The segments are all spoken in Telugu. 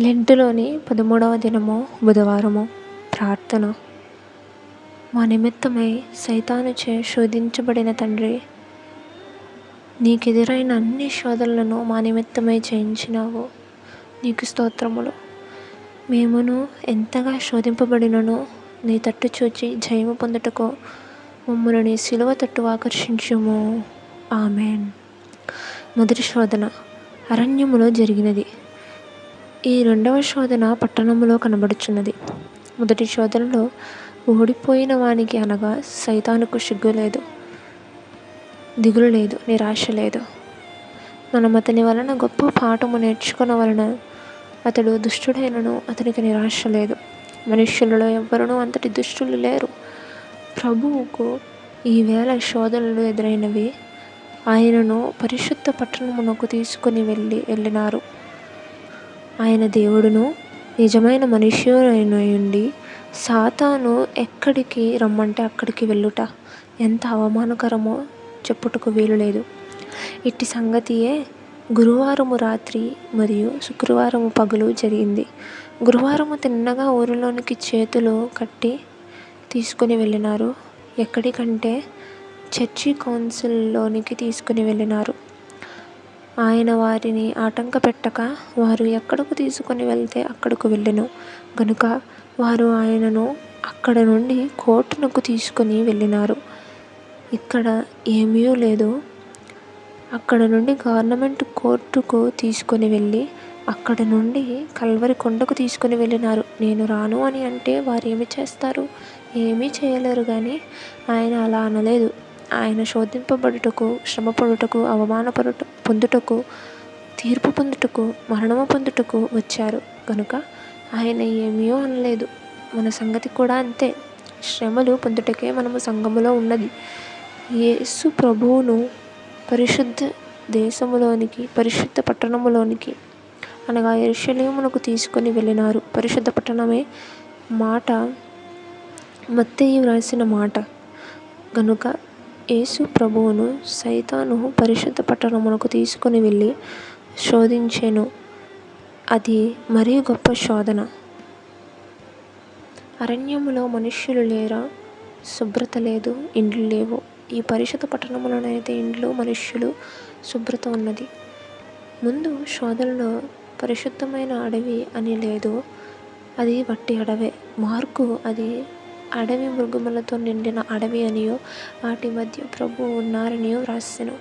లెంటులోని పదమూడవ దినము బుధవారము ప్రార్థన. మా నిమిత్తమై సైతానుచే శోధించబడిన తండ్రి నీకెదురైన అన్ని శోధనలను మా నిమిత్తమై చేయించినావు. నీకు స్తోత్రములు. మేమును ఎంతగా శోధింపబడినను నీ తట్టు చూచి జయము పొందుటకు మమ్మల్ని నీ సిలువ తట్టు ఆకర్షించుము. ఆమెన్. మొదటి శోధన. అరణ్యములో జరిగినది. ఈ రెండవ శోధన పట్టణంలో కనబడుచున్నది. మొదటి శోధనలో ఓడిపోయిన వానికి అనగా సైతానుకు సిగ్గు లేదు దిగులు లేదు నిరాశ లేదు. మనం అతని వలన గొప్ప పాఠము నేర్చుకున్న వలన అతడు దుష్టుడైనను అతనికి నిరాశ లేదు. మనుష్యులలో ఎవ్వరూ అంతటి దుష్టులు లేరు. ప్రభువుకు ఈవేళ శోధనలు ఎదురైనవి. ఆయనను పరిశుద్ధ పట్టణమునకు తీసుకుని వెళ్ళి వెళ్ళినారు. ఆయన దేవుడును నిజమైన మనుష్యుడైనయుండి సాతాను ఎక్కడికి రమ్మంటే అక్కడికి వెళ్ళుట ఎంత అవమానకరమో చెప్పుటకు వీలు లేదు. ఇట్టి సంగతియే గురువారము రాత్రి మరియు శుక్రవారము పగులు జరిగింది. గురువారము తిన్నగా ఊరిలోనికి చేతులు కట్టి తీసుకుని వెళ్ళినారు. ఎక్కడికంటే చర్చి కౌన్సిల్లోనికి తీసుకుని వెళ్ళినారు. ఆయన వారిని ఆటంక పెట్టక వారు ఎక్కడకు తీసుకొని వెళ్తే అక్కడకు వెళ్ళెను. గనుక వారు ఆయనను అక్కడ నుండి కోర్టునకు తీసుకొని వెళ్ళినారు. ఇక్కడ ఏమీ లేదు. అక్కడ నుండి గవర్నమెంట్ కోర్టుకు తీసుకొని వెళ్ళి అక్కడ నుండి కల్వరి కొండకు తీసుకొని వెళ్ళినారు. నేను రాను అని అంటే వారు ఏమి చేస్తారు? ఏమీ చేయలేరు కానీ ఆయన అలా అనలేదు. ఆయన శోధింపబడుటకు శ్రమపడుటకు అవమానపడుట పొందుటకు తీర్పు పొందుటకు మరణము పొందుటకు వచ్చారు. కనుక ఆయన ఏమీ అనలేదు. మన సంగతి కూడా అంతే. శ్రమలు పొందుటకే మనము సంఘములో ఉన్నది. యేసు ప్రభువును పరిశుద్ధ దేశములోనికి పరిశుద్ధ పట్టణములోనికి అనగా ఎరుషలేమునకు తీసుకొని వెళ్ళినారు. పరిశుద్ధ పట్టణమే మాట మత్తయి వ్రాసిన మాట. కనుక యేసు ప్రభువును సైతాను పరిశుద్ధ పట్టణమునకు తీసుకొని వెళ్ళి శోధించెను. అది మరీ గొప్ప శోధన. అరణ్యములో మనుష్యులు లేరా? శుభ్రత లేదు ఇండ్లు లేవు. ఈ పరిశుద్ధ పట్టణములోనైతే ఇండ్లు మనుష్యులు శుభ్రత ఉన్నది. ముందు శోధనలో పరిశుద్ధమైన అడవి అని లేదు. అది వట్టి అడవే. మార్కు అది అడవి మృగములతో నిండిన అడవి అనియో వాటి మధ్య ప్రభు ఉన్నారనియో వ్రాసెను.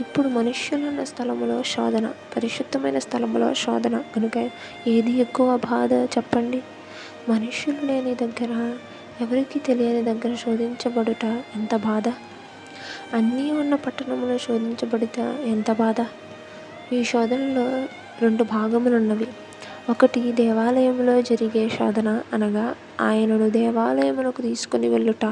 ఇప్పుడు మనుష్యులున్న స్థలములో శోధన పరిశుద్ధమైన స్థలములో శోధన కనుక ఏది ఎక్కువ బాధ చెప్పండి? మనుష్యులు లేని దగ్గర ఎవరికి తెలియని దగ్గర శోధించబడుట ఎంత బాధ? అన్నీ ఉన్న పట్టణంలో శోధించబడితే ఎంత బాధ? ఈ శోధనలో రెండు భాగములున్నవి. ఒకటి దేవాలయంలో జరిగే శోధన అనగా ఆయనను దేవాలయమునకు తీసుకుని వెళ్ళుట.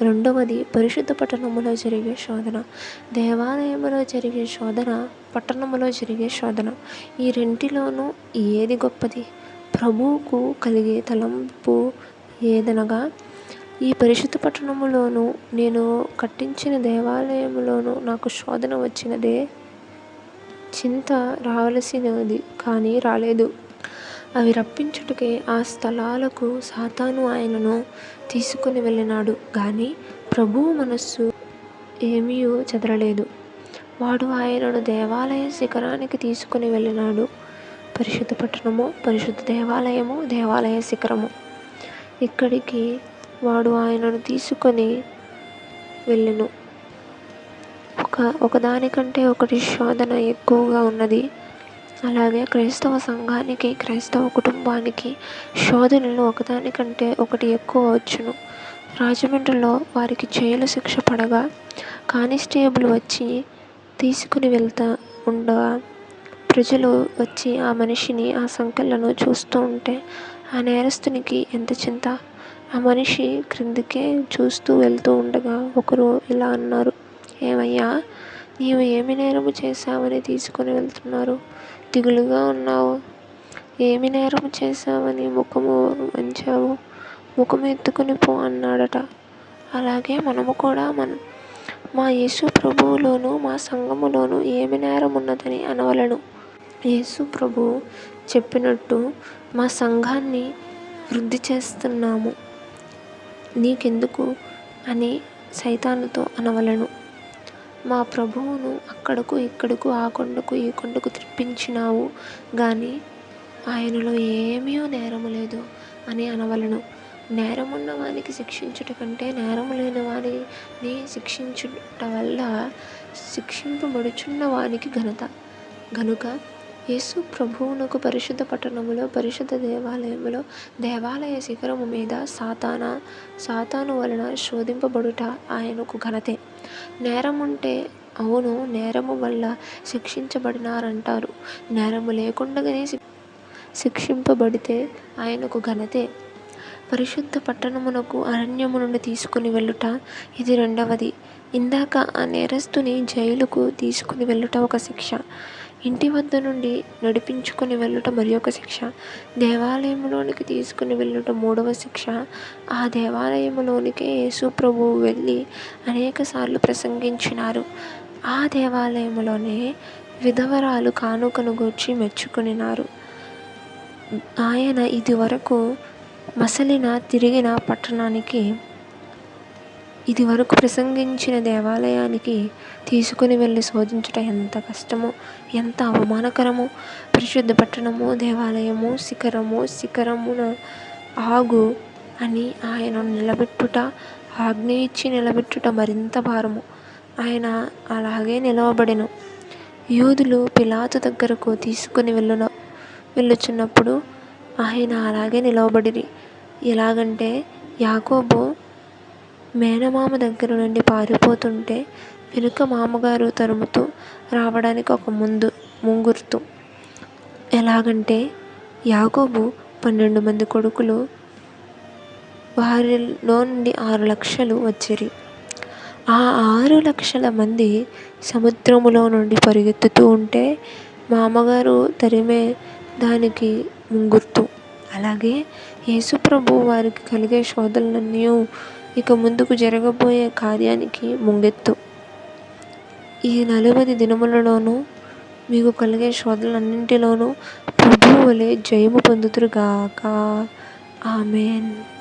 రెండవది పరిశుద్ధ పట్టణములో జరిగే శోధన. దేవాలయములో జరిగే శోధన పట్టణములో జరిగే శోధన. ఈ రెంటిలోనూ ఏది గొప్పది? ప్రభువుకు కలిగే తలంపు ఏదనగా ఈ పరిశుద్ధ పట్టణములోను నేను కట్టించిన దేవాలయములోను నాకు శోధన వచ్చినదే. చింత రావలసినది కానీ రాలేదు. అవి రప్పించుటకే ఆ స్థలాలకు సాతాను ఆయనను తీసుకుని వెళ్ళినాడు. కానీ ప్రభువు మనస్సు ఏమీ చెదరలేదు. వాడు ఆయనను దేవాలయ శిఖరానికి తీసుకుని వెళ్ళినాడు. పరిశుద్ధ పట్టణము పరిశుద్ధ దేవాలయము దేవాలయ శిఖరము. ఇక్కడికి వాడు ఆయనను తీసుకొని వెళ్ళెను. ఒక ఒకదానికంటే ఒకటి శోధన ఎక్కువగా ఉన్నది. అలాగే క్రైస్తవ సంఘానికి క్రైస్తవ కుటుంబానికి శోధనలు ఒకదానికంటే ఒకటి ఎక్కువ వచ్చును. రాజమండ్రిలో వారికి జైలు శిక్ష పడగా కానిస్టేబుల్ వచ్చి తీసుకుని వెళ్తా ఉండగా ప్రజలు వచ్చి ఆ మనిషిని ఆ సంఖ్యలను చూస్తూ ఉంటే ఆ నేరస్తునికి ఎంత చింత? ఆ మనిషి క్రిందికే చూస్తూ వెళ్తూ ఉండగా ఒకరు ఇలా అన్నారు ఏమయ్యా నీవు ఏమి నేరము చేశావని తీసుకొని వెళ్తున్నారు? దిగులుగా ఉన్నావు. ఏమి నేరం చేశావని ముఖము వంచావు. ముఖం ఎత్తుకుని పో అన్నాడట. అలాగే మనము కూడా మన మా యేసు ప్రభువులోను మా సంఘములోను ఏమి నేరం ఉన్నదని అనవలను. యేసు ప్రభు చెప్పినట్టు మా సంఘాన్ని వృద్ధి చేస్తున్నాము. నీకెందుకు అని సైతానుతో అనవలను. మా ప్రభువును అక్కడకు ఇక్కడకు ఆ కొండకు ఈ కొండకు త్రిప్పించినావు కానీ ఆయనలో ఏమీ నేరము లేదు అని అనవలను. నేరమున్న వానికి శిక్షించుట కంటే నేరము లేని వారిని శిక్షించుట వల్ల శిక్షింపబడుచున్న వానికి ఘనత. గనుక యేసు ప్రభువునకు పరిశుద్ధ పట్టణములో పరిశుద్ధ దేవాలయములో దేవాలయ శిఖరము మీద సాతాన సాతాను వలన శోధింపబడుట ఆయనకు ఘనతే. నేరం ఉంటే అవును నేరము వల్ల శిక్షించబడినారంటారు. నేరము లేకుండగానే శిక్షింపబడితే ఆయనకు ఘనతే. పరిశుద్ధ పట్టణమునకు అరణ్యము నుండి తీసుకుని వెళ్ళుట ఇది రెండవది. ఇందాక ఆ నేరస్తుని జైలుకు తీసుకుని వెళ్ళుట ఒక శిక్ష. ఇంటి వద్ద నుండి నడిపించుకొని వెళ్ళుట మరి ఒక శిక్ష. దేవాలయంలోనికి తీసుకుని వెళ్ళుట మూడవ శిక్ష. ఆ దేవాలయంలోనికే యేసు ప్రభువు వెళ్ళి అనేక సార్లు ప్రసంగించినారు. ఆ దేవాలయంలోనే విధవరాలు కానుకను గూర్చి మెచ్చుకునినారు. ఆయన ఇదివరకు మసలిన తిరిగిన పట్టణానికి ఇది వరకు ప్రసంగించిన దేవాలయానికి తీసుకుని వెళ్ళి శోధించుట ఎంత కష్టమో ఎంత అవమానకరమో. పరిశుద్ధ పట్టణము దేవాలయము శిఖరము శిఖరమున ఆగు అని ఆయన నిలబెట్టుట ఆజ్ఞ ఇచ్చి నిలబెట్టుట మరింత భారము. ఆయన అలాగే నిలవబడెను. యూదులు పిలాతు దగ్గరకు తీసుకుని వెళ్ళున వెళ్ళుచున్నప్పుడు ఆయన అలాగే నిలవబడిరి. ఎలాగంటే యాకోబు మేనమామ దగ్గర నుండి పారిపోతుంటే వెనుక మామగారు తరుముతూ రావడానికి ఒక ముందు ముంగుర్తు. ఎలాగంటే యాకోబు పన్నెండు మంది కొడుకులు వారిలో నుండి ఆరు లక్షలు వచ్చిరి. ఆ ఆరు లక్షల మంది సముద్రములో నుండి పరిగెత్తుతూ ఉంటే మామగారు తరిమే దానికి ముంగుర్తు. అలాగే యేసుప్రభు వారికి కలిగే శోధనలన్నీ ఇక ముందుకు జరగబోయే కార్యానికి ముంగెత్తు. ఈ నలభై దినములలోనూ మీకు కలిగే శోధనలన్నింటిలోనూ ప్రభువు వలె జయము పొందుతురుగాక. ఆమెన్.